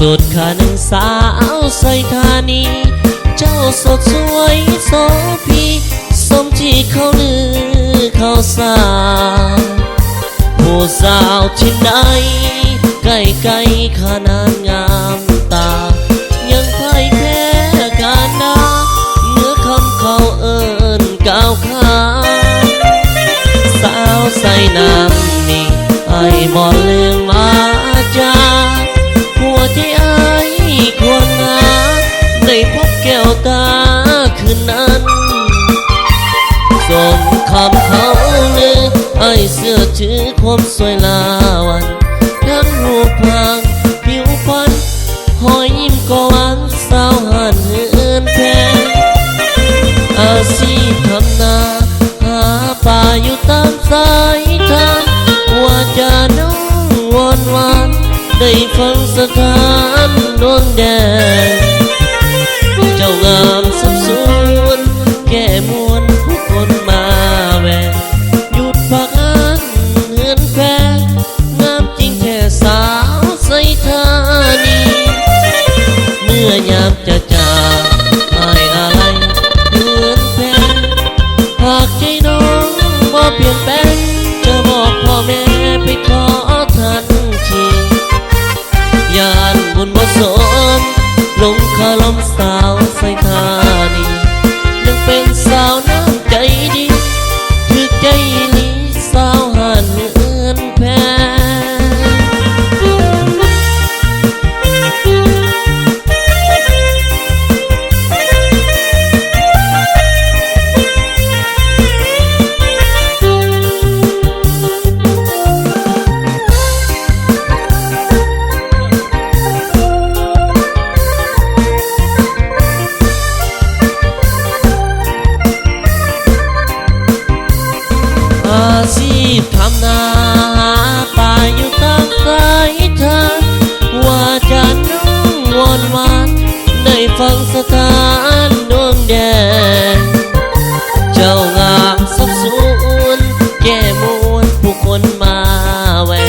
สาวใส่ธานี เจ้าสดสวยโสพีสมที่เขาลือเขาสาผู้สาวที่ไหนใกล้ไกลขนาดงามตา ยังพ่ายแพ้การดาเมื่อคำเขาเอิญก้าวขาสาวใส่น้ำนี่ไอ้บอลเลืองมาจา ควรหาได้พบแก้วตาคืนนั้นสมคำเขาเลือไอ้เสื้อถือความสวยลาวันทั้งรูปพางผิวพรรณหอยยิ้มก็หวานสาวหันเฮือนแพงอาชีพทำนาหาป่าอยู่ตามสายทางว่าจะน้องวอนวาน ได้ฟังสถานดวงแดงเจ้างามสับสนแก่มวนผู้คนมาแวะหยุดพักอันเฮือนแพงามจริงแค่สาวใสธานีเมื่อยามจะจากไอ้อะไรเฮือนแพงหากใจน้องบ่เปลี่ยนแปลง ถานดวงแดง เจ้างามสับสนแก่มวนผู้คนมาแวะ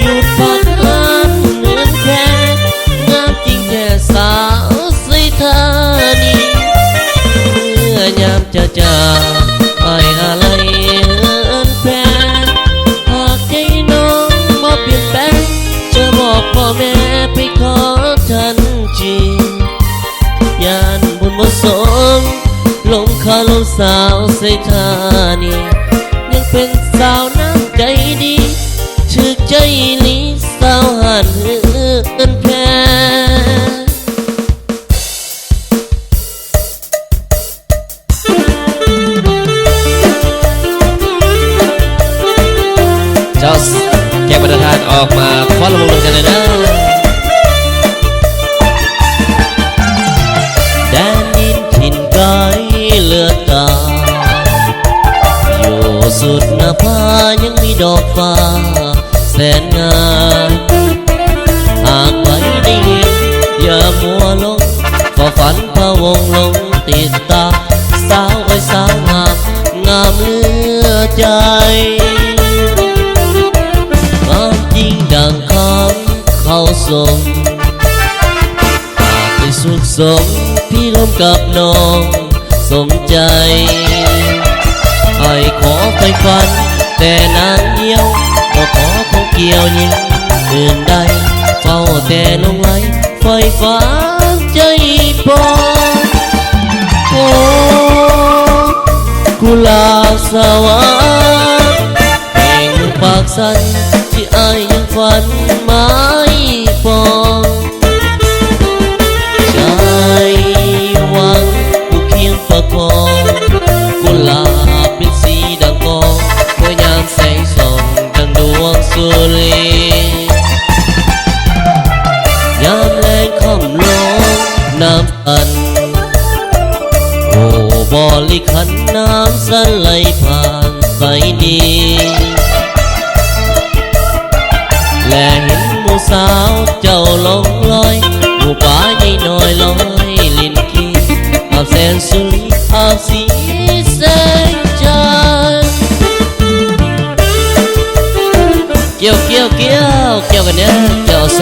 หยุดพักอันเหมือนแพ้งามจริงแค่สาวสิธานีเมื่อยามจะจากไปอะไรเอินแฟนหากใจน้องบ่เปลี่ยนแปลงจะบอกพ่อแม่ไปขอทันที ยานบุญบ่สมลงคาลมสาวใส่ธานียังเป็นสาวน้ำใจดีถึกใจลีสาวหันเอินแพงเจ้าแกประธานออกมาคว้าลงลงกันเลยนะ สุดหน้าผายังมีดอกฟ้า แสนงามหากไปได้ยินอย่ามัวลงฝ่าฝันพะวงลงติดตา สาวไอ้สาวงาม งามเลือใจความจริงดังคำเขาสมหากได้สุขสมพี่ลมกับน้องสมใจ ไอ้ขอไปฝัน แต่นางเดียวก็ขอคงเกี่ยวยิ่งอื่นใดเฝ้าแต่ลงไหลไฟฟ้าใจปองโอ้กุลาสวรรค์เพลงปากสันที่อายยังฝันม้ป รียามแรงค่ำลงน้ำอัน โอ้บริขันน้ำสันไหลผ่านใสดีและเห็นหมูสาวเจ้าลงลอยหมูป่าใหญ่น้อยลอยลินกีอาแสนสุริอาสี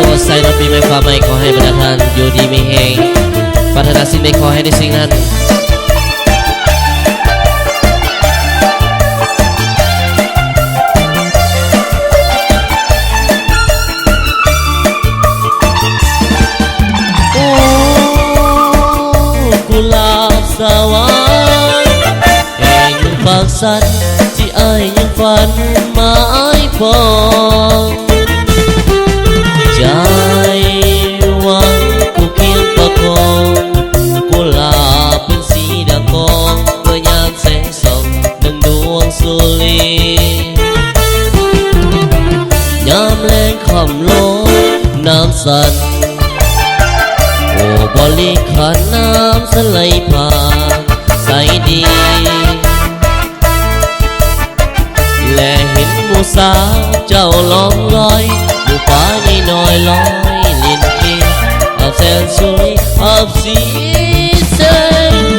วัสดิ์ใส่นปีใหม่ฟ้าใหม่ขอให้บรรดาท่านอยู่ดีมีแหงปรารถนาสิ่งใดขอให้ได้สิ่งนั้นโอ้กุลาบสวรรค์แห่งฝากสันที่ไอายยังฝันหมายปอง ใจหวังกูเคียงประคองกุหลาบเป็นสีดำกองเมื่อยามแสงส่องดังดวงสุรียามแรงคำลงน้ำสั่นโอ้บริขารน้ำสไลผ่านใสดีและเห็นหมูสาวเจ้าลองลอย หมูป่าใหญ่น้